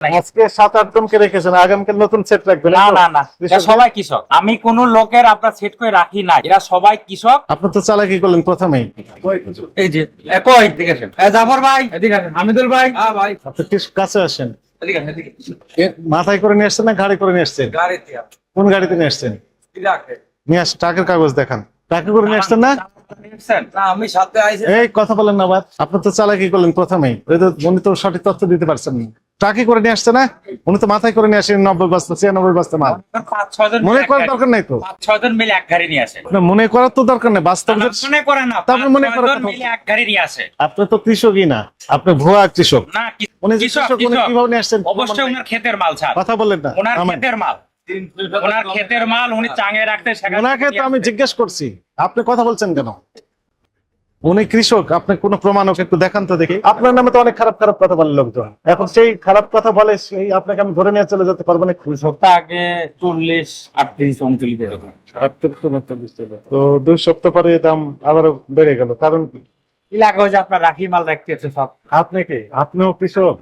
আজকে সাত আট জনকে রেখেছেন আগামীকাল নতুন সেট রাখবেন। না না না। এরা সবাই কৃষক। আমি কোন লোকের আপনার সেট করে রাখি না এরা সবাই কৃষক। আপনি তো চালাকি করলেন প্রথমেই। এই যে এ কই? এদিকে আসেন। জাফর ভাই। এদিকে আসেন। হামিদুল ভাই। হ্যাঁ ভাই। আপনি কাছে আসেন। এদিকে আসেন এদিকে এ, মাথায় করে নিয়ে আসছেন না গাড়ি করে নিয়ে আসছেন? গাড়িতে কোন গাড়িতে নিয়ে আসছেন? ইরাকে নিয়ে আস টাকার কাগজ দেখান। টাকা করে নিয়ে আসছেন না? আমি সাথে আইছি। এই কথা বলেন না বাদ। আপনি তো চালাকি করলেন প্রথমেই। ওই তো উনি তো সঠিক তথ্য দিতে পারছেন না। টাকি করে নিয়ে আসছে না? উনি তো মাথায় করে নিয়ে আসেন নব্বই বস্তা ছিয়ানব্বই বস্তা মাল। পাঁচ ছয় জন মনে করার দরকার নাই তো? পাঁচ ছয় জন মিলে এক গাড়ি নিয়ে আসে। না, মনে করার তো দরকার নেই বাস্তব মনে করে না তারপর মনে ছয় করার জন কথা। মিলে এক গাড়ি নিয়ে আসে। আপনি তো কৃষকই না আপনি ভুয়া কৃষক। না উনি কৃষক, উনি কীভাবে নিয়ে আসছেন? অবশ্যই ওনার ক্ষেতের মাল ছাড় কথা বললেন না ওনার ক্ষেতের মাল। ওনার ক্ষেতের মাল উনি চাঙে রাখতে সেখান ওনাকে তো আমি জিজ্ঞেস করছি আপনি কথা বলছেন কেন? উনি কৃষক আপনি কোন প্রমাণ ওকে একটু দেখান তো দেখি। আপনার নামে তো অনেক খারাপ খারাপ কথা বলে লোকজন। এখন সেই খারাপ কথা বলে সেই আপনাকে আমি ধরে নিয়ে চলে যেতে পারব না। কৃষক সপ্তাহ আগে চল্লিশ আটত্রিশ উনচল্লিশ এরকম। তো দুই সপ্তাহ পরে দাম আবারও বেড়ে গেল। কারণ এলাকা যে আপনার রাখি মাল রাখতেছে সব। আপনি কি? আপনিও কৃষক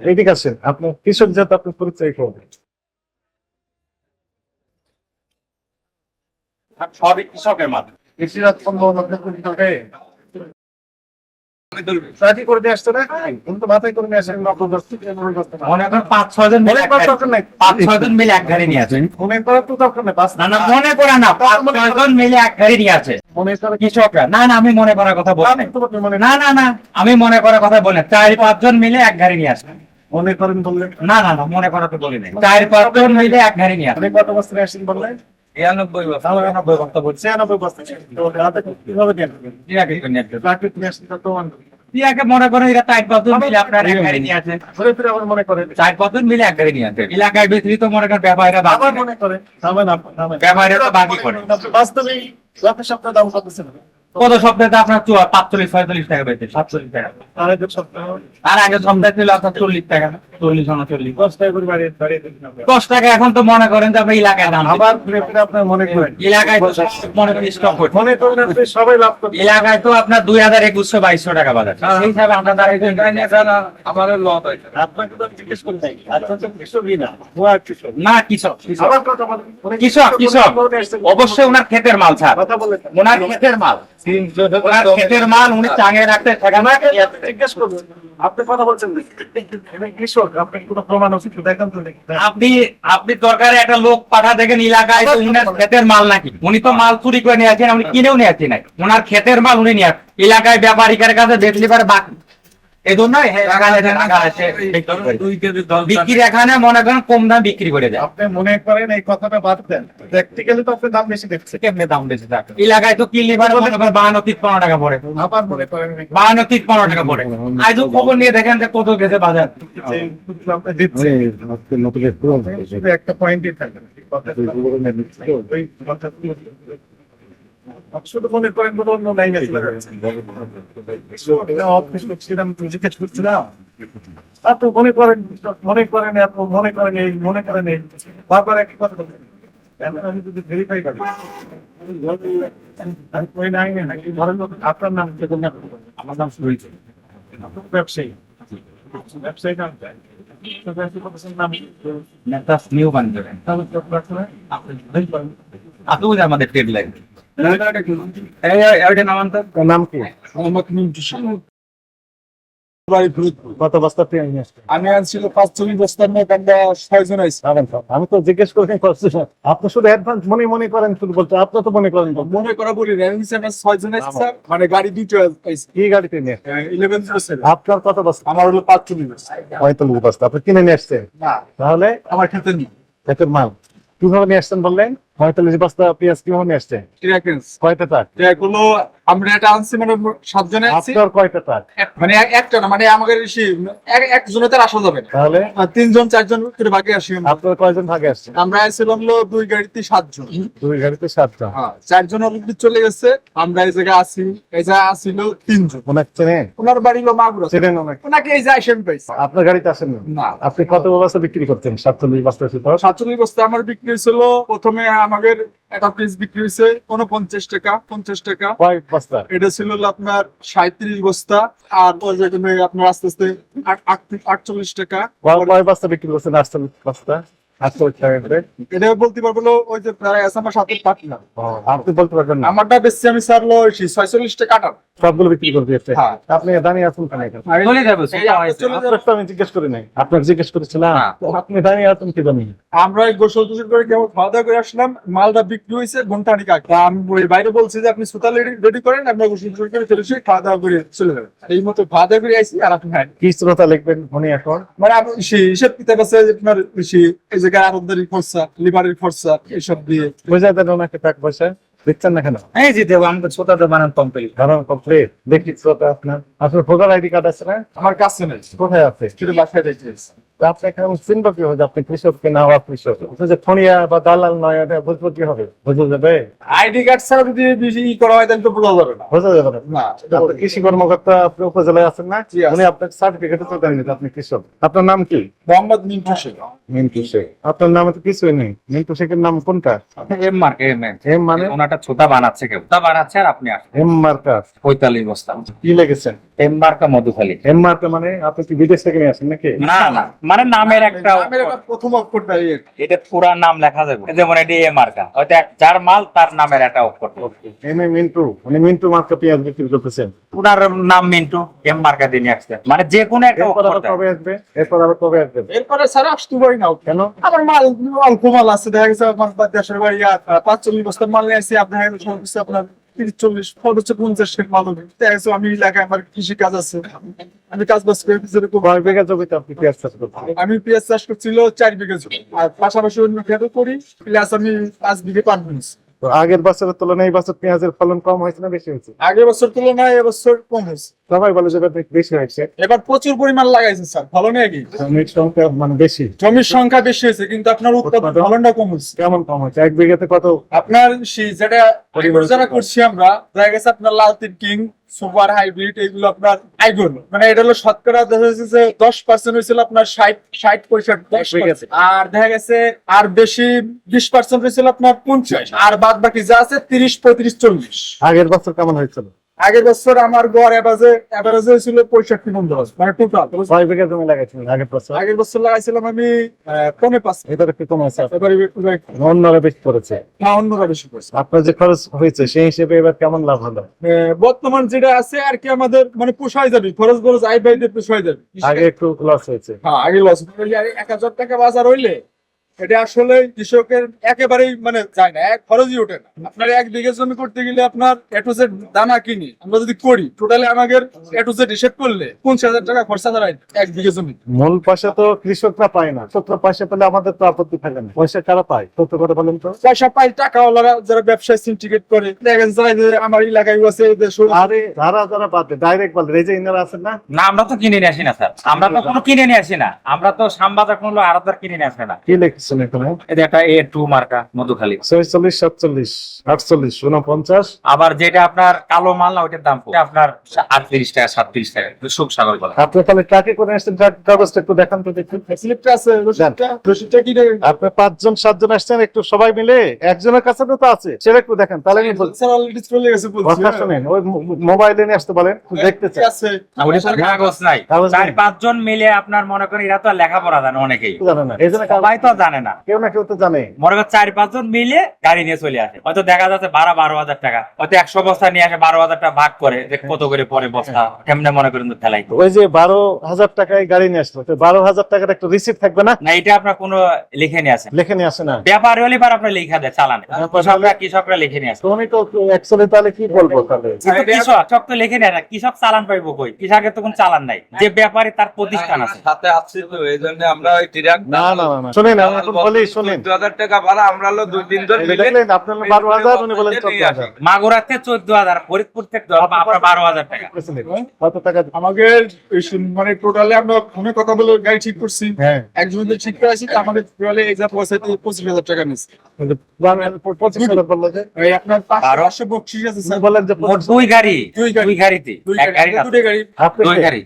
আপনি কৃষক যাতে আপনি পরিচয় করবেন সবই কৃষকের মাল। চাকরি করে দিয়ে আসছে না উনি তো মাথায় করে নিয়ে আসেন নব্বই বস্তা, ছিয়ানব্বই বস্তা মাল। মনে করেন পাঁচ ছয় জন মিলে মনে এক করার গাড়ি- দরকার নাই। পাঁচ ছয় জন মিলে এক গাড়ি নিয়ে আসে। মনে করার তো দরকার নেই না না মনে করে না পাঁচ ছয় জন মিলে এক গাড়ি নিয়ে আসে। মনে করে কৃষকরা না না আমি মনে করার কথা বলি না না না আমি মনে করার কথা বলি চার পাঁচ জন মিলে এক গাড়ি নিয়ে আসে। মনে করেন বললেন না না না মনে করাতে বলি নাই। চার পাঁচ জন মিলে এক গাড়ি নিয়ে আসে। কত বস্তা নিয়ে আসেন বললেন ছিয়ানব্বই ছিয়ানব্বই বস্তা বলছি ছিয়ানব্বই বস্তা তো কীভাবে দেন চাকরি নিয়ে আসেন তো ইয়াকে মনে করেন এরা চার বছর মিলে আপনার এক গাড়ি নিয়ে আসে। মনে করেন। চার বছর মিলে এক গাড়ি নিয়ে আসে। এলাকায় বেশি তো মনে করেন ব্যবহারীরা বাকি মনে করে। ব্যবহারীরা বাকি করে। বাস্তবেই গত সপ্তাহে দাম কত সপ্তাহে আপনার পাঁচচল্লিশ ছয়চল্লিশ টাকা পেয়েছে সাতচল্লিশ টাকা। আর আগে সপ্তাহে? ছিল আপনার চল্লিশ টাকা। চল্লিশ উনচল্লিশ। দশ টাকা করে বাড়িয়ে বাড়িয়ে দিন আপনি। দশ টাকা এখন তো মনে করেন যে আপনার এলাকায় দাম আবার আপনার মনে করেন। এলাকায় মনে করেন স্টক মনে করেন সবাই লাভ এলাকায় তো আপনার দুই হাজার একুশশো বাইশশো টাকা বাজার। সেই হিসাবে দাঁড়িয়ে আমার লস হয়েছে। আপনাকে তো জিজ্ঞেস করি নাই কৃষকই না কৃষক না কৃষক। অবশ্যই ওনার ক্ষেতের মাল ছাড় ওনার ক্ষেতের মাল। ক্ষেতের মাল উনি চাঙে রাখতে জিজ্ঞেস করবেন আপনি কথা বলছেন কৃষক আপনি কোনো প্রমাণ উচিত দেখেন তো আপনি আপনি দরকারে একটা লোক পাঠা দেখেন এলাকায় তো উনার ক্ষেতের মাল নাকি? উনি তো মাল চুরি করে নিয়ে আসেন উনি কিনেও নিয়ে আসেন নাই। ওনার ক্ষেতের মাল উনি নিয়ে এলাকায় ব্যাপারীকার কাছে বেচলি পারে বাকি। বিক্রি এখানে মনে করেন কম দাম বিক্রি করে দেয় আপনি মনে করেন এই কথাটা বাদ দেন প্র্যাকটিক্যালি তো আপনি দাম বেশি দেখছেন কেমনে দাম বেশি থাকে এলাকায় তো কিনলি পারে মনে করেন বাহান্ন তিপ্পান্ন টাকা পড়ে আবার মনে করেন বাহান্ন তিপ্পান্ন টাকা পড়ে খবর নিয়ে দেখেন যে কত গেছে বাজার একটা পয়েন্টই থাকে শুধু মনে করেন কোনো অন্য লাইনে চলে যাচ্ছে। অফিস ছিলাম জিজ্ঞেস করছিলাম আপনি মনে করেন মনে করেন এত মনে করেন এই মনে করেন এই। বারবার একই কথা বলছেন। আমি যদি ভেরিফাই করি? আমি ওই নাই নাকি ধরেন আপনার নাম না আমার আপনার ব্যবসায়ী। ব্যবসায়ী আমাদের ট্রেড লাইন নিয়ে আমি আনছিল পাঁচ আমি তো জিজ্ঞেস করে আপনি শুধু অ্যাডভান্স মনে মনে করেন শুধু বলতে আপনি তো মনে করেন মনে করা বলি মানে গাড়ি দুটো কি গাড়িতে নিয়ে ইলেভেন আপনার কত বস্তা আমার হলো পাঁচ বস্তা পঁয়তাল্লিশ বস্তা আপনি কিনে নিয়ে আসছেন তাহলে আমার নেই ক্ষেতের মাল কীভাবে নিয়ে আসছেন বললেন পঁয়তাল্লিশ বস্তা পেঁয়াজ কীভাবে নিয়ে আসছেন কয়টা টাক এগুলো আমরা এটা আনছি মানে সাতজনে আছি আপনার কয়টা টাক মানে একটা না মানে আমাদের বেশি তার আসা যাবে না। তাহলে? তিনজন চারজন করে বাকি আসি আপনার কয়জন ভাগে আসছেন আমরা আইছিলাম হলো দুই গাড়িতে সাতজন। দুই গাড়িতে সাতটা হ্যাঁ চারজন অলরেডি চলে গেছে আমরা এই জায়গায় আছি এই জায়গায় আসিল তিনজন। ওনাকে চেনেন ওনার বাড়ি হলো মাগুরা। চেনেন ওনাকে? ওনাকে এই জায়গায় পাইছে। আপনার গাড়িতে আসেন না? আপনি কত বস্তা বিক্রি করতেন? সাতচল্লিশ বস্তা সাতচল্লিশ বস্তা আমার বিক্রি ছিল প্রথমে আমাদের একটা পিস বিক্রি হয়েছে কোন পঞ্চাশ টাকা পঞ্চাশ টাকা। কয়েক বস্তা? এটা ছিল আপনার সাঁত্রিশ বস্তা আর আপনার আস্তে আস্তে আট- আট- আটচল্লিশ টাকা। কয় বস্তা বিক্রি করছেন আটচল্লিশ বস্তা? এটা বলতে পারব হলো ওই যে প্রায় আছে আমার সাথে পার্টনার আপনি বলতে পারবেন না। আমারটা বেশি আমি সারলো ছয়চল্লিশ টাকা কাটার। সবগুলো বিক্রি করে দিয়েছে। হ্যাঁ। আপনি দাঁড়িয়ে আছেন কেন চলে যাবে এই আপনি চলে যাবেন। আপনার তো আমি জিজ্ঞেস করি নাই। আপনার জিজ্ঞেস করেছিলাম হ্যাঁ। আপনি দাঁড়িয়ে আছেন কি জানি আমরা গোসল টোসল করে কেমন খাওয়া দাওয়া করে আসলাম মালটা বিক্রি হয়েছে আগে। আমি বাইরে বলছি যে আপনি সুতা রেডি করেন আমরা গোসল টোসল করে চলে এসে খাওয়া দাওয়া করে চলে যাবেন এই মতো খাওয়া দাওয়া করে আইসি আর আপনি কি শ্রোতা লিখবেন উনি এখন? মানে আপনি হিসেব কিতাব আছে আপনার জায়গায় আরবদারি খরচা লিভারের খরচা এসব দিয়ে। বোঝা দেন ওনাকে টাক পয়সা। দেখছেন না কেন? এই যে দেবো আমাকে তো বানান কমপ্লিট কারণ কমপ্লিট দেখি শ্রোতা আপনার। আপনার ভোটার আইডি কার্ড আছে না? আমার কাছে নেই। কোথায় আছে? শুধু বাসায় আপনি এখন চিনবো কি হবে আপনি কৃষক কি না হওয়া কৃষক? যে ফণিয়া বা দালাল নয় এটা বুঝব কি হবে বোঝা যাবে? আইডি কার্ড ছাড়া যদি বেশি ই করা হয় তাহলে তো বোঝা যাবে না। বোঝা যাবে না। আপনি কৃষি কর্মকর্তা আপনি উপজেলায় আছেন না? উনি আপনার সার্টিফিকেট তো দেননি যে আপনি কৃষক। আপনার নাম কি? মোহাম্মদ মিন্টু শেখ। মিন্টু শেখ। আপনার নামে তো কিছুই নেই। মিন্টু শেখের নাম কোনটা? এম মার্ক এম এম মানে? ওনাটা ছোটা বানাচ্ছে কেউ। ছোটা বানাচ্ছে আর আপনি এম মার্কার পঁয়তাল্লিশ বস্তা। কি লেগেছেন এম মার্কা মধুখালী এম মার্কা মানে আপনি কি বিদেশ থেকে নিয়ে আসেন নাকি? না না। মানে নামের একটা প্রথম অক্ষরটা এই আর কি। এটা পুরা নাম লেখা যাবে। যেমন এটি এ মার্কা হয়তো যার মাল তার নামের একটা অক্ষর এম এ মিন্টু উনি মিন্টু মার্কা পেঁয়াজ বিক্রি করতেছেন। ওনার নাম মিন্টু এম মার্কা দিয়ে আসছে। মানে যে কোনো একটা অক্ষর কবে আসবে? এরপর আবার কবে আসবে? এরপরে স্যার আসতে পারি না। কেন? আমার মাল অল্প মাল আছে। দেখা গেছে আমার বা- দেশের বাড়ি পাঁচচল্লিশ বস্তার মাল নিয়ে আসি আপনার তিরিশ চল্লিশ পঞ্চাশ পঞ্চাশ শেখ মাল হবে। আমি এলাকায় আমার কৃষি কাজ আছে। আমি কাজ বাজ করে যেরকম কয় বিঘা জমিতে আপনি পেঁয়াজ চাষ করছেন? আমি পেঁয়াজ চাষ করছিল চার বিঘা জমি। আর পাশাপাশি অন্য খেতে করি প্লাস আমি পাঁচ বিঘে পান হয়েছি। আগের বছরের তুলনায় এই বছর পেঁয়াজের ফলন কম হয়েছে না বেশি হয়েছে? আগের বছর তুলনায় এবছর কম হয়েছে। সবাই বলে যে বেশি হয়েছে। এবার প্রচুর পরিমাণ লাগাইছে স্যার। ভালো নেই কি? জমির সংখ্যা মানে বেশি। জমির সংখ্যা বেশি হয়েছে কিন্তু আপনার উৎপাদন? ফলনটা কম হয়েছে। কেমন কম হয়েছে? এক বিঘাতে কত? আপনার যেটা যারা করছি আমরা দেখা গেছে আপনার লাল তিন কিং সুপার হাইব্রিড এগুলো আপনার আইগন মানে এটা হলো শতকরা দেখা যাচ্ছে যে দশ পার্সেন্ট হয়েছিল আপনার ষাট ষাট পঁয়ষট্টি আর দেখা গেছে আর বেশি বিশ পার্সেন্ট হয়েছিল আপনার পঞ্চাশ। আর বাদ বাকি যা আছে তিরিশ পঁয়ত্রিশ চল্লিশ। আগের বছর কেমন হয়েছিল? আগের বছর আমার গড় এভারেজে এভারেজে হয়েছিল পঁয়ষট্টি মন দশ মানে টোটাল কয় বিঘা জমি লাগাইছিলেন আগের বছর। আগের বছর লাগাইছিলাম আমি পৌনে পাঁচ এবার একটু কম আছে? এবারে অন্যরা বেশি করেছে? না, অন্যরা বেশি করছে। আপনার যে খরচ হয়েছে সেই হিসেবে এবার কেমন লাভ হলো বর্তমান যেটা আছে আর কি আমাদের মানে পোষায় যাবে খরচ খরচ আই বাইতে পোষায় যাবে। আগে একটু লস হয়েছে। হ্যাঁ আগে লস এক হাজার টাকা বাজার হইলে এটা আসলে কৃষকের একেবারেই মানে যায় না এক খরচই ওঠে না। আপনার এক বিঘে জমি করতে গেলে আপনার এটু জেড দানা কিনি আমরা যদি করি টোটালি আমাদের এটু জেড হিসেব করলে পঞ্চাশ হাজার টাকা খরচা দাঁড়ায় এক বিঘে জমি। মূল পয়সা তো কৃষকরা পায় না সত্তর পয়সা পেলে আমাদের তো আপত্তি থাকে না। পয়সা কারা পায়? সত্য কথা বলেন তো। পয়সা পাই টাকাওয়ালারা যারা ব্যবসায় সিন্ডিকেট করে। দেখেন যারা যে আমার এলাকায় আছে আরে যারা যারা বাদ ডাইরেক্ট বলে এই যে ইনারা আছেন না? না আমরা তো কিনে নিয়ে আসি না স্যার। আমরা তো কোনো কিনে নিয়ে আসি না। আমরা তো শ্যামবাজার কোনো আড়তদার কিনে নিয়ে আসে না। কি লিখছেন এখানে এটা একটা এ টু মার্কা মধুখালী। ছয়চল্লিশ সাতচল্লিশ আটচল্লিশ উনপঞ্চাশ আবার যেটা আপনার কালো মাল না ওইটার দাম আপনার আটত্রিশ টাকা সাতত্রিশ টাকা সুখ সাগর বলা। আপনি তাহলে ট্রাকে করে আসছেন? ট্রাক কাগজটা একটু দেখান তো দেখুন স্লিপটা আছে রসিদটা রসিদটা কি আপনি পাঁচজন সাতজন আসছেন একটু সবাই মিলে একজনের কাছে তো আছে সেটা একটু দেখেন তাহলে আমি বলছি। স্যার অলরেডি চলে গেছে বলছি কথা শুনেন ওই মোবাইলে নিয়ে আসতে বলেন একটু দেখতে চাই। আছে। কাগজ নাই। চার পাঁচজন মিলে আপনার মনে করেন এরা তো লেখাপড়া জানে অনেকেই। জানে না এই জন্য সবাই তো জানে না। কেউ না কেউ তো জানে। মনে করেন চার পাঁচজন মিলে গাড়ি নিয়ে চলে আসে। হয়তো দেখা যাচ্ছে বারো বারো হাজার টাকা। হয়তো একশো বস্তা নিয়ে আসে বারো হাজার টাকা ভাগ করে। যে কত করে পরে বস্তা কেমনে মনে করেন তো ফেলাই ওই যে বারো হাজার টাকায় গাড়ি নিয়ে আসলো বারো হাজার টাকার একটা রিসিপ্ট থাকবে না? না এটা আপনার কোনো লিখে নিয়ে আসে লেখে নিয়ে আসে না। ব্যাপারী হলে পর আপনার লেখা দেয় চালানে। কৃষকরা কৃষকরা লিখে নিয়ে আসে। তো উনি তো অ্যাকচুয়ালি তাহলে কি বলব তাহলে? কৃষক কৃষক তো লিখে নেয় না। কৃষক চালান পাইবো কই? কৃষকের তো কোনো চালান নাই। যে ব্যাপারে তার প্রতিষ্ঠান আছে। সাথে আসছি তো এই জন্য আমরা ওই ট্রাক না না না না। শুনেন আমি এখন বলি শুনেন। চোদ্দ হাজার টাকা ভাড়া আমরা হলো দুই দিন ধরে এই দেখলেন আপনার উনি বলেন চোদ্দ হাজার। মাগুরাতে চোদ্দ হাজার ফরিদপুর থেকে আপনার বারো টাকা। কত টাকা? আমাকে মানে টোটালি আমরা ফোনে কথা বলে গাড়ি ঠিক করছি। ঠিক করে আসি তো আমাদের টোটালি এক্সাম টাকা আপনার বারো? পাঁচশো আছে স্যার। বলেন যে দুই গাড়ি দুই গাড়িতে। এক গাড়ি গাড়ি গাড়ি। আপনি দুই গাড়ি।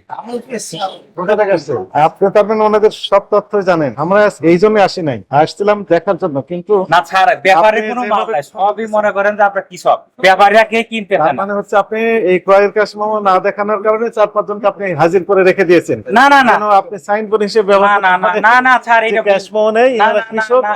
কোথা থেকে আসছে? আপনি তার মানে ওনাদের সব তথ্য জানেন। আমরা এই জন্য আসি নাই। আসছিলাম দেখার জন্য কিন্তু না ছাড় ব্যাপারে কোনো মাল নাই সবই মনে করেন যে আপনার কৃষক ব্যাপারীরা কে কিনতে না মানে হচ্ছে আপনি এই ক্রয়ের কাশ না দেখানোর কারণে চার পাঁচজনকে আপনি হাজির করে রেখে দিয়েছেন। না না না। আপনি সাইনবোর্ড হিসেবে ব্যবহার না না না না ছাড় এটা ক্যাশ নেই না, কৃষক না।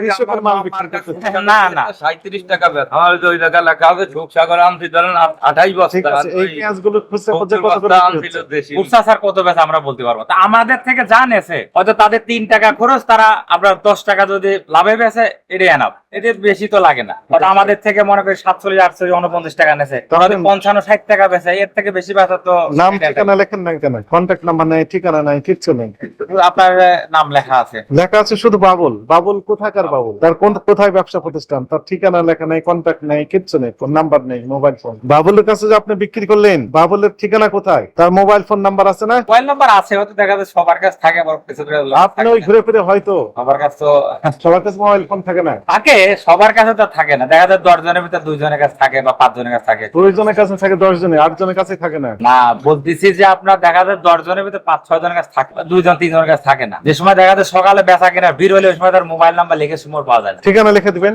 কৃষকের মাল বিক্রি করতেছে। না, না। সাঁত্রিশ টাকা বেচ আমার ওই টাকা লেখা আছে ঝোঁক সাগর আনছি ধরেন আট- আঠাইশ ঠিক বস্তা আছে এই পেঁয়াজগুলো খুচরা খুচরা কত করে আনছিল দেশি। উৎসা স্যার কত বেচে আমরা বলতে পারব? তা আমাদের থেকে যা নেছে হয়তো তাদের তিন টাকা খরচ তারা আপনার দশ টাকা যদি লাভে বেচে এটাই এনাফ এদের বেশি তো লাগে না। হয়তো আমাদের থেকে মনে করি সাতচল্লিশ আটচল্লিশ উনপঞ্চাশ টাকা নেছে। পঞ্চান্ন ষাট টাকা বেচে এর থেকে বেশি বেচা তো নাম ঠিকানা লেখেন না কেন? কন্ট্যাক্ট নাম্বার নাই ঠিকানা নাই কিচ্ছু নেই। আপনার নাম লেখা আছে। লেখা আছে শুধু বাবুল। বাবুল কোথাকার বাবুল? তার কোন কোথায় ব্যবসা প্রতিষ্ঠান? তার ঠিকানা লেখা নাই কন্ট্যাক্ট নাই কিচ্ছু নেই ফোন নাম্বার নেই মোবাইল ফোন বাবুলের কাছে যে আপনি বিক্রি করলেন বাবুলের ঠিকানা কোথায়? তার মোবাইল ফোন নাম্বার আছে না? মোবাইল নাম্বার আছে হয়তো দেখা যায় সবার কাছে থাকে আপনি ওই ঘুরে ফিরে হয়তো। সবার কাছে তো সবার কাছে মোবাইল ফোন থাকে না? থাকে সবার কাছে তো থাকে না। দেখা যায় দশ জনের ভিতরে দুইজনের কাছে থাকে বা পাঁচ জনের কাছে থাকে। কাছে থাকে দশ জনে আট জনের কাছে থাকে না? না বলতেছি যে আপনার দেখা যায় দশ জনের ভিতরে পাঁচ ছয় জনের কাছে থাকে দুইজন তিনজনের কাছে থাকে না। যে সময় দেখা যায় সকালে বেচা কেনা ভিড় হলে ওই সময় তার মোবাইল নাম্বার লিখে সময় পাওয়া যায় না। ঠিকানা লিখে দিবেন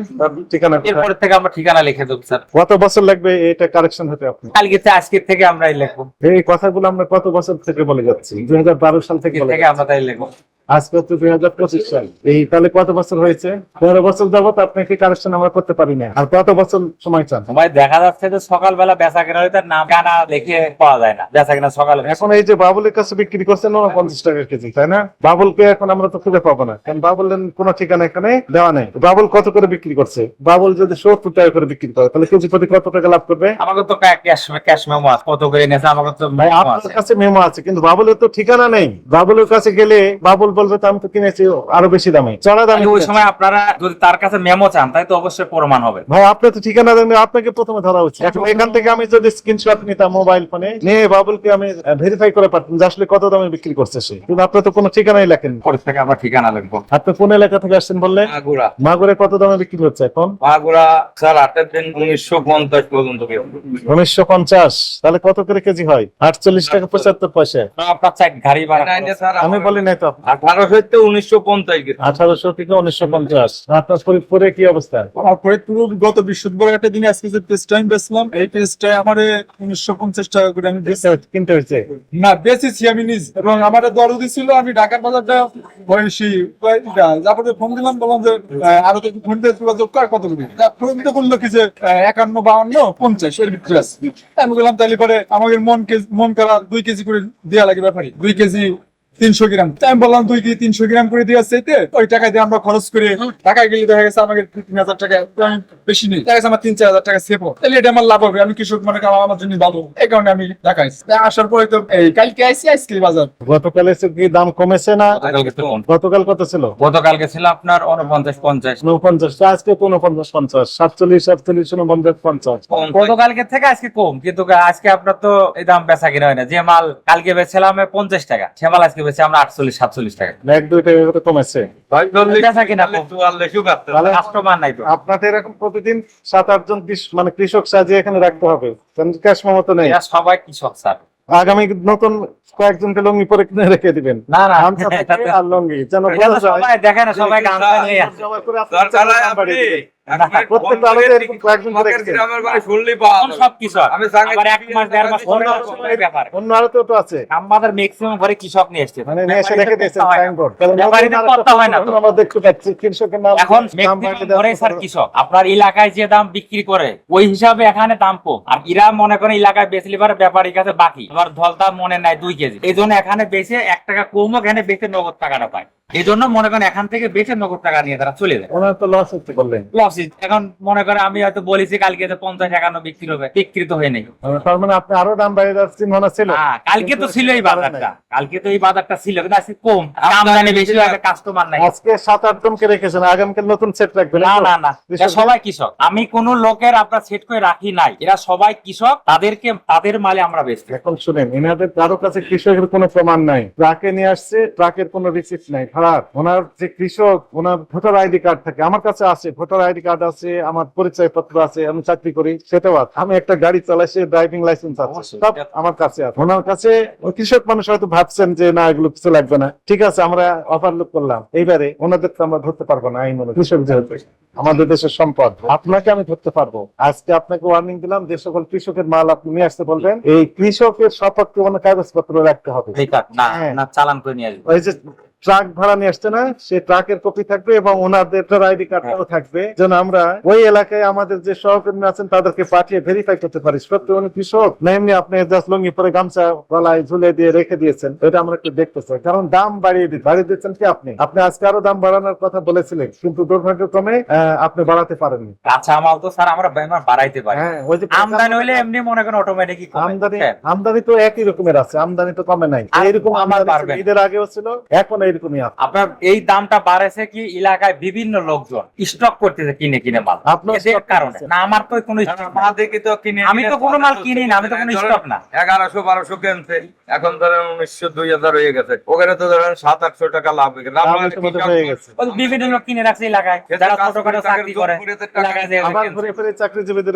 ঠিকানা এরপর থেকে আমরা ঠিকানা লিখে দেবো স্যার। কত বছর লাগবে এটা কারেকশন হতে আপনি কালকে আজকের থেকে আমরা এই লিখব। এই কথাগুলো আমরা কত বছর থেকে বলে যাচ্ছি? দুই হাজার বারো সাল থেকে আমরা তাই লিখব। আজকে হচ্ছে দুই হাজার পঁচিশ সাল। এই তাহলে কত বছর হয়েছে? পনেরো বছর যাবত আপনাকে কারেকশন আমরা করতে পারি না। আর কত বছর সময় চান? সময় দেখা যাচ্ছে যে সকালবেলা বেচা কেনা হলে তার নাম গানা লিখে পাওয়া যায় না। বেচা কেনা সকালে। এখন এই যে বাবুলের কাছে বিক্রি করছেন পঞ্চাশ টাকা কেজি তাই না? বাবুলকে এখন আমরা তো খুঁজে পাবো না কারণ বাবুলের কোনো ঠিকানা এখানে দেওয়া নেই। বাবুল কত করে বিক্রি করছে? বাবুল যদি সত্তর টাকা করে বিক্রি করে তাহলে কেজি প্রতি কত টাকা লাভ করবে? আমাকে তো ক্যাশ ক্যাশ মেমো আছে কত করে নিয়েছে আমাকে তো ভাই আপনার কাছে মেমো আছে কিন্তু বাবুলের তো ঠিকানা নেই। বাবুলের কাছে গেলে বাবুল বলবে তো আমি তো কিনেছি আরও বেশি দামে। চড়া দামে ওই সময় আপনারা যদি তার কাছে মেমো চান তাই তো অবশ্যই প্রমাণ হবে। ভাই আপনি তো ঠিকানা দেন আপনাকে প্রথমে ধরা উচিত। এখন এখান থেকে আমি যদি স্ক্রিনশট নিতাম মোবাইল ফোনে নিয়ে বাবুলকে আমি ভেরিফাই করে পারতাম যে আসলে কত দামে বিক্রি করছে সে। কিন্তু আপনি তো কোনো ঠিকানাই লেখেন পরে থেকে আমরা ঠিকানা লিখব। আপনি কোন এলাকা থেকে আসছেন বললে মাগুরা। মাগুরে কত দামে বিক্রি হচ্ছে এখন? মাগুরা স্যার আটের দিন উনিশশো পঞ্চাশ পর্যন্ত কেউ উনিশশো পঞ্চাশ। তাহলে কত করে কেজি হয়? আটচল্লিশ টাকা পঁচাত্তর পয়সা। আপনার চাই গাড়ি ভাড়া আমি বলি নাই তো। আঠারোশো থেকে উনিশশো পঞ্চাশ আঠারোশো থেকে উনিশশো পঞ্চাশ। আপনার ফরিদপুরে কি অবস্থা? আমার ফরিদপুর গত বৃহস্পতিবার একটা দিনে আজকে যে পেজটা আমি বেচলাম এই পেজটা আমার উনিশশো পঞ্চাশ টাকা করে আমি কিনতে হয়েছে না বেচেছি আমি নিজ। এবং আমার দরদি ছিল আমি ঢাকার বাজারটা বয়সী তারপরে ফোন দিলাম বললাম যে আরও তো ফোন দিয়ে যোগাযোগ কর কত করে? ফোন বলল কি যে একান্ন বাউন্ন পঞ্চাশ এর ভিতরে আছে। আমি বললাম তাহলে পরে আমাদের মন কেজি মন করা দুই কেজি করে দেওয়া লাগে ব্যাপারে। দুই কেজি তিনশো গ্রাম। তাই আমি বললাম দুই কেজি তিনশো গ্রাম করে দেওয়া চাইতে ওই টাকা দিয়ে আমরা খরচ করে টাকায় গেলে দেখা গেছে আমাকে তিন হাজার টাকা বেশি নেই। দেখা গেছে আমার তিন চার হাজার টাকা সেভ তাহলে এটা আমার লাভ হবে। আমি কৃষক মনে করি আমার জন্য ভালো। এই কারণে আমি ঢাকায় আসছি। আসার পরে তো এই কালকে আইসি আজকে বাজার। গতকালে কি দাম কমেছে না। গতকাল কত ছিল? গতকালকে ছিল আপনার উনপঞ্চাশ পঞ্চাশ। উনপঞ্চাশ আজকে তো উনপঞ্চাশ পঞ্চাশ। সাতচল্লিশ সাতচল্লিশ উনপঞ্চাশ পঞ্চাশ। গতকালকে থেকে আজকে কম। কিন্তু আজকে আপনার তো এই দাম বেচা কিনা হয় না। যে মাল কালকে বেচছিলাম পঞ্চাশ টাকা। সে মাল আজকে বেচে আমরা আটচল্লিশ সাতচল্লিশ টাকা। এক দুই টাকা করে কমেছে কাস্টমার নাই তো। আপনাদের এরকম প্রতিদিন সাত আটজন মানে কৃষক সাজিয়ে এখানে রাখতে হবে। ক্যাশ মতো নেই। সবাই কৃষক স্যার। আগামী নতুন কয়েকজনকে লঙ্গি পরে কিনে রেখে দিবেন। না না। আর লঙ্গি যেন সবাই দেখে না সবাই গামছা আপনার আলোতে এরকম কয়েকজন করে অন্য ব্যাপার। আলোতেও তো আছে। আমাদের ম্যাক্সিমাম ঘরে কৃষক নিয়ে এসছে। মানে নিয়ে এসে রেখে সাইনবোর্ড। আমরা দেখতে পাচ্ছি কৃষকের নাম এখন ঘরে স্যার কৃষক। এলাকায় যে দাম বিক্রি করে ওই হিসাবে এখানে দাম কম। আর ইরা মনে করেন এলাকায় বেচলি পারে ব্যাপারীর কাছে বাকি। আবার ধলতা মনে নাই দুই কেজি। এই জন্য এখানে বেচে এক টাকা কম এখানে বেচে নগদ টাকাটা পায়। এই জন্য মনে করেন এখান থেকে বেচে নগদ টাকা নিয়ে তারা চলে যায়। ওনার তো লস হচ্ছে বললেন লস এখন মনে করে আমি হয়তো বলেছি কালকে যে পঞ্চাশ একান্ন বিক্রি হবে হয়ে নেই। তার মানে আপনি আরও দাম বাড়িয়ে যাচ্ছেন মনে ছিল? হ্যাঁ, কালকে তো ছিল এই বাজারটা। কালকে তো এই বাজারটা ছিল কিন্তু আজকে কম। আমদানি বেশি কাস্টমার নাই। আজকে সাত আট জনকে রেখেছেন আগামীকাল নতুন সেট রাখবেন না না না। সবাই কৃষক। আমি কোন লোকের আপনার সেট করে রাখি নাই। এরা সবাই কৃষক তাদেরকে তাদের মালে আমরা বেচতে এখন শুনেন এনাদের কারও কাছে কৃষকের কোনো প্রমাণ নাই। ট্রাকে নিয়ে আসছে ট্রাকের কোনো রিসিপ্ট নাই। খারাপ ওনার যে কৃষক ওনার ভোটার আইডি কার্ড থাকে আমার কাছে আছে ভোটার আইডি কার্ড আছে আমার পরিচয় পত্র আছে আমি চাকরি করি সেটাও আছে। আমি একটা গাড়ি চালাই সে ড্রাইভিং লাইসেন্স আছে। সব আমার কাছে আছে। ওনার কাছে কৃষক মানুষ হয়তো ভাবছেন যে না এগুলো কিছু লাগবে না। ঠিক আছে আমরা ওভারলুক করলাম। এইবারে ওনাদের তো আমরা ধরতে পারব না আইন। কৃষক যেহেতু। আমাদের দেশের সম্পদ। আপনাকে আমি ধরতে পারব। আজকে আপনাকে ওয়ার্নিং দিলাম যে সকল কৃষকের মাল আপনি নিয়ে আসতে বলবেন। এই কৃষকের সপক্ষে কোনো কাগজপত্র রাখতে হবে। হ্যাঁ। না চালান করে নিয়ে আসবে। ওই যে ট্রাক ভাড়া নিয়ে আসছে না সে ট্রাকের কপি থাকবে এবং ওনাদের আইডি কার্ডটাও থাকবে। যেন আমরা ওই এলাকায় আমাদের যে সহকর্মী আছেন তাদেরকে পাঠিয়ে ভেরিফাই করতে পারি। সত্যি উনি কৃষক। না এমনি আপনি জাস্ট লুঙ্গি পরে গামছা গলায় ঝুলে দিয়ে রেখে দিয়েছেন এটা আমরা একটু দেখতে চাই। কারণ দাম বাড়িয়ে দিচ্ছেন বাড়িয়ে দিচ্ছেন কি আপনি? আপনি আজকে আরও দাম বাড়ানোর কথা বলেছিলেন কিন্তু দুর্ভাগ্যক্রমে আপনি বাড়াতে পারেননি। আচ্ছা মাল তো স্যার আমরা বেমার বাড়াইতে পারি। হ্যাঁ ওই যে আমদানি হইলে এমনি মনে করেন অটোমেটিকই আমদানি আমদানি তো একই রকমের আছে আমদানি তো কমে নাই। আমার ছিল, না। ঈদের আগেও ছিল এখন এইরকমই আছে। আপনার এই দামটা বাড়েছে কি এলাকায় বিভিন্ন লোকজন স্টক করতেছে কিনে কিনে মাল। আপনার কারণে। না আমার তো কোনো stock মাল দেখে তো কিনে আমি তো কোনো মাল কিনি না আমি তো কোনো স্টক না। এগারোশো বারোশো কিনছে। এখন ধরেন উনিশশো দুই হাজার হয়ে গেছে। ওখানে তো ধরেন সাত আটশো টাকা লাভ হয়ে গেছে। বিভিন্ন লোক কিনে রাখছে এলাকায়। যারা ছোটখাটো চাকরি করে আবার ঘুরে ফিরে চাকরিজীবীদের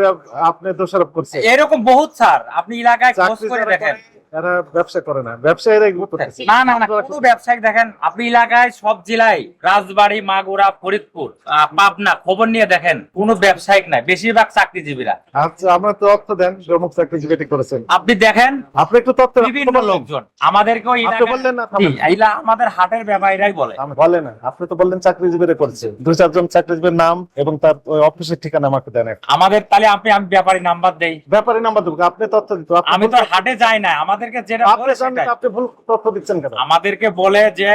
আপনি দোষারোপ করছে এরকম বহুত স্যার। আপনি এলাকায় খোঁজ করে দেখেন। এরা ব্যবসা করে না ব্যবসায়ীরা এগুলো করতেছে। না না না কোনো ব্যবসায়িক দেখেন আপনি এলাকায় সব জেলায় রাজবাড়ী মাগুরা ফরিদপুর পাবনা খবর নিয়ে দেখেন কোনো ব্যবসায়িক নাই বেশিরভাগ চাকরিজীবীরা। আচ্ছা আমরা তো অর্থ দেন প্রমুখ চাকরিজীবী করেছেন। আপনি দেখেন আপনি একটু তথ্য বিভিন্ন লোকজন আমাদেরকেও আপনি বললেন না এইলা আমাদের হাটের ব্যাপারীরাই বলে। আমি বলে না আপনি তো বললেন চাকরিজীবীরা করছে। দুই চারজন চাকরিজীবীর নাম এবং তার অফিসের ঠিকানা আমাকে দেন আমাদের তাহলে আপনি আমি ব্যাপারী নাম্বার দেই। ব্যাপারী নাম্বার দেবো আপনি তথ্য দিত আমি তো হাটে যাই না আমাদেরকে যেটা বলে আপনি ভুল তথ্য দিচ্ছেন কেন? আমাদেরকে বলে যে।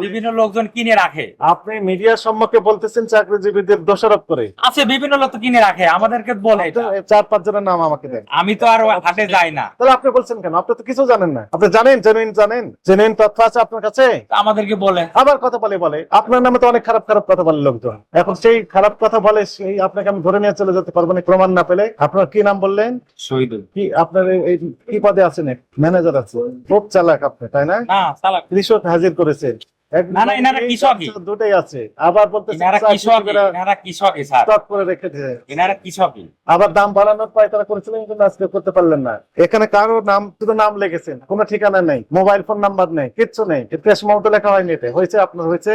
বিভিন্ন লোকজন কিনে রাখে। আপনি মিডিয়ার সম্মুখে বলতেছেন চাকরিজীবীদের দোষারোপ করে। আছে বিভিন্ন লোক তো কিনে রাখে আমাদেরকে বলে চার পাঁচ জনের নাম আমাকে দেন। আমি তো আর হাটে যাই না। তাহলে আপনি বলছেন কেন? আপনি তো কিছু জানেন না। আপনি জানেন জেনুইন জানেন। জেনুইন তথ্য আছে আপনার কাছে? আমাদেরকে বলে। আবার কথা বলে বলে। আপনার নামে তো অনেক খারাপ খারাপ কথা বলে লোকজন। এখন সেই খারাপ কথা বলে সেই আপনাকে আমি ধরে নিয়ে চলে যেতে পারব না প্রমাণ না পেলে। আপনার কি নাম বললেন? শহীদুল। কি আপনার এই- এই কি পদে আছেন ম্যানেজার আছে। খুব চালাক আপনি তাই না? চালাক। কৃষক হাজির করেছেন এক- না, না, এনারা কৃষকই। দুটাই আছে। আবার বলতে এনারা কৃষক এনারা কৃষকই স্যার। স্টক করে রেখেছে এনারা কৃষকই। আবার দাম বাড়ানোর পায় তারা করেছিলেন কিন্তু আজকে করতে পারলেন না। এখানে কারও নাম শুধু নাম লেগেছেন কোনো ঠিকানা নেই মোবাইল ফোন নাম্বার নেই কিচ্ছু নেই ক্যাশ মাউন্ট লেখা হয়নি এতে হয়েছে আপনার হয়েছে?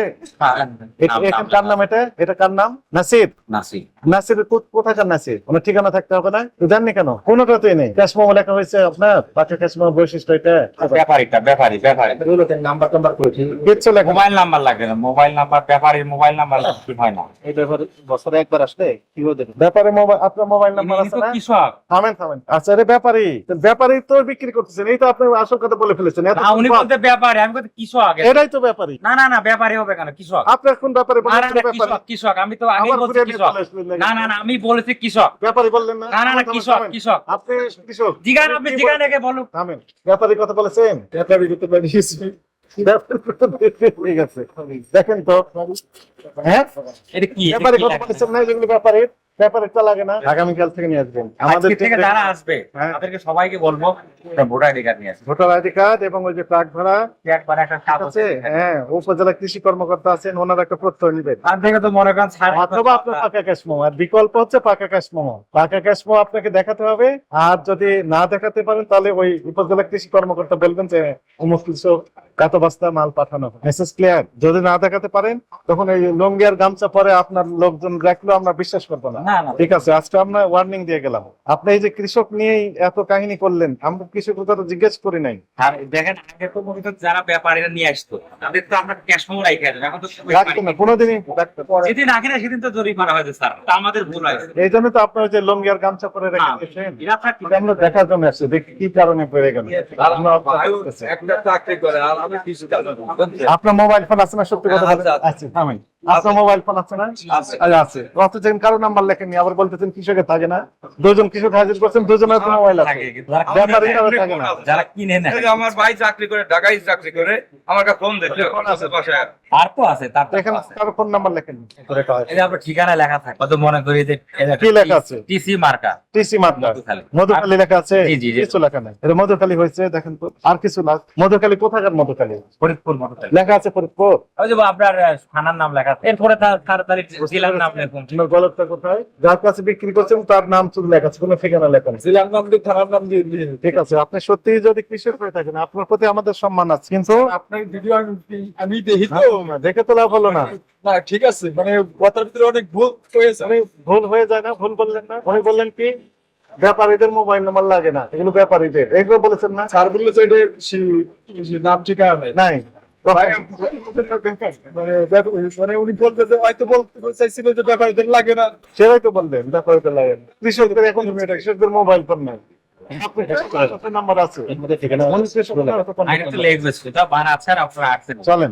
এখানে কার নাম এটা? এটা কার নাম? নাসির। নাসি নাসির কো- কোথাকার নাসির? কোনো ঠিকানা থাকতে হবে না? তো জাননি কেন? কোনোটাতেই নেই। ক্যাশ মামো লেখা হয়েছে আপনার? পাকা ক্যাশ মামো বৈশিষ্ট্য এটা? ব্যাপারীটা ব্যাপারী ব্যাপারী। নাম্বার টাম্বার কিচ্ছু লেখা মোবাইল নাম্বার লাগে না মোবাইল নাম্বার ব্যাপারীর মোবাইল নাম্বার হয় না। এই ব্যাপারে বছরে একবার আসলে কি হতে ব্যাপারে মোবাইল আপনার মোবাইল নাম্বার আছে না? কৃষক থামেন থামেন। আচ্ছা রে ব্যাপারী ব্যাপারী তো বিক্রি করতেছেন এই তো আপনি আসল কথা বলে ফেলেছেন এত না, উনি বলতে ব্যাপারী আমি বলতে কৃষক এটাই তো ব্যাপারী। না না না ব্যাপারী হবে কেন? কৃষক আপনার কোন ব্যাপারে না বলেন না কোন না, ব্যাপারী? কৃষক আমি তো আগে বলছি কৃষক? না না না আমি বলেছি কৃষক ব্যাপারী বললেন না? না না কৃষক কৃষক আপনি কৃষক জিগান আপনি কি জিগান বল- একে বলুক। থামেন। ব্যাপারী কথা বলেছেন? ব্যাপারী ব্যাপারী কথা ঠিক আছে দেখেন তো। হ্যাঁ? এটা কি? এটা ব্যাপারী কি কথা লেখা? বলেছেন না যেগুলো ব্যাপারী। ব্যাপারীটা লাগে না। আগামীকাল থেকে নিয়ে আসবেন। আজকে থেকে যারা আসবে হ্যাঁ। তাদেরকে সবাইকে বলব ভোটার আইডি কার্ড নিয়ে আসবে ভোটার আইডি কার্ড এবং ওই যে ট্রাক ভাড়া একবার একটা ঠিক আছে? হ্যাঁ উপজেলা কৃষি কর্মকর্তা আছেন ওনার একটা প্রত্যয় নেবেন। তো মনে করেন ছাড় অথবা আপনার পাকা ক্যাশ মোমো। আর বিকল্প হচ্ছে পাকা ক্যাশ মোমো। পাকা ক্যাশ মোমো আপনাকে দেখাতে হবে। আর যদি না দেখাতে পারেন তাহলে ওই উপজেলা কৃষি কর্মকর্তা বলবেন যে অমুক কিছু এত বস্তা মাল পাঠানো মেসেজ ক্লিয়ার যদি না দেখাতে পারেন তখন এই লঙ্গি আর গামছা পরে আপনার লোকজন আমরা বিশ্বাস করব না। ঠিক আছে আজকে আমরা ওয়ার্নিং দিয়ে গেলাম। আপনি এই যে কৃষক নিয়েই এত কাহিনী করলেন আমরা কৃষকের কথা জিজ্ঞেস করি নাই। আর দেখেন আগে তো মনে যারা ব্যাপারীরা নিয়ে আসতো তাদের তো আমরা ক্যাশ মোড় রাখি এখন তো রাখতো না কোনোদিনই যেদিন আগে না সেদিন তো জরিমানা হয়েছে স্যার। তা আমাদের ভুল হয়েছে এই জন্য তো আপনার যে লঙ্গি আর গামছা পরে রেখে না, দিয়েছেন। এরা থাকতো। এটা আমরা দেখার জন্য আসছে দেখি কি কারণে পড়ে গেল। আর একটা চাকরি করে আমি? আপনার মোবাইল ফোন আছে না? সত্যি কথা বলেন। আছে, থামেন আপনার মোবাইল ফোন আছে না? আছে। আচ্ছা, অথচ কারও নাম্বার লেখেননি আবার বলতেছেন কৃষকে থাকে না। দুজন কৃষক হাজির করছেন দুজনের তো মোবাইল আছে। থাকে, ব্যাপারী কারও না। যারা কিনে নেয়। আমার ভাই চাকরি করে ঢাকায় চাকরি করে আমার কাছে ফোন দিচ্ছে। ফোন আছে। বাসায় তার তো আছে তার তো এখানে কারও ফোন নাম্বার যে আপনার ঠিকানা লেখা থাকে। কত মনে করি যে কি লেখা আছে? টিসি মার্কা। টিসি মাত্রা মধুখালী। লেখা আছে? জি, জি, জি। কিছু লেখা নাই। এটা মধুখালী হয়েছে দেখেন তো। আর কিছু না। মধুখালী কোথাকার মধুখালী? ফরিদপুর মধুখালী। লেখা আছে ফরিদপুর। ওই যে আপনার থানার নাম লেখা এরপরে তার তাড়াতাড়ি দিলাম নাম লেখুন গলতটা কোথায়? যার কাছে বিক্রি করছেন তার নাম শুধু লেখা আছে কোনো ঠিকানা লেখা নেই। জেলার নাম দিয়ে থানার নাম দিয়ে দিয়ে। ঠিক আছে আপনি সত্যি যদি কৃষক হয়ে থাকেন আপনার প্রতি আমাদের সম্মান আছে কিন্তু আপনার ভিডিও আমি দেখি তো। দেখে তো লাভ হলো না। না ঠিক আছে মানে কথার ভিতরে অনেক ভুল হয়েছে। ভুল হয়ে যায় না ভুল বললেন না। উনি বললেন কি? ব্যাপারীদের মোবাইল নাম্বার লাগে না এগুলো ব্যাপারীদের। এগুলো বলেছেন না? স্যার বলল এটা নাম ঠিকানা নেই। মানে উনি বলতে হয়তো বলতে চাইছিল যে ব্যাপারীদের লাগে না। সেটাই তো বললেন ব্যাপারীদের লাগে না। কৃষকদের এখন কৃষকদের মোবাইল ফোন নাই। নাম্বার আছে। আর আপনারা আসছেন চলেন।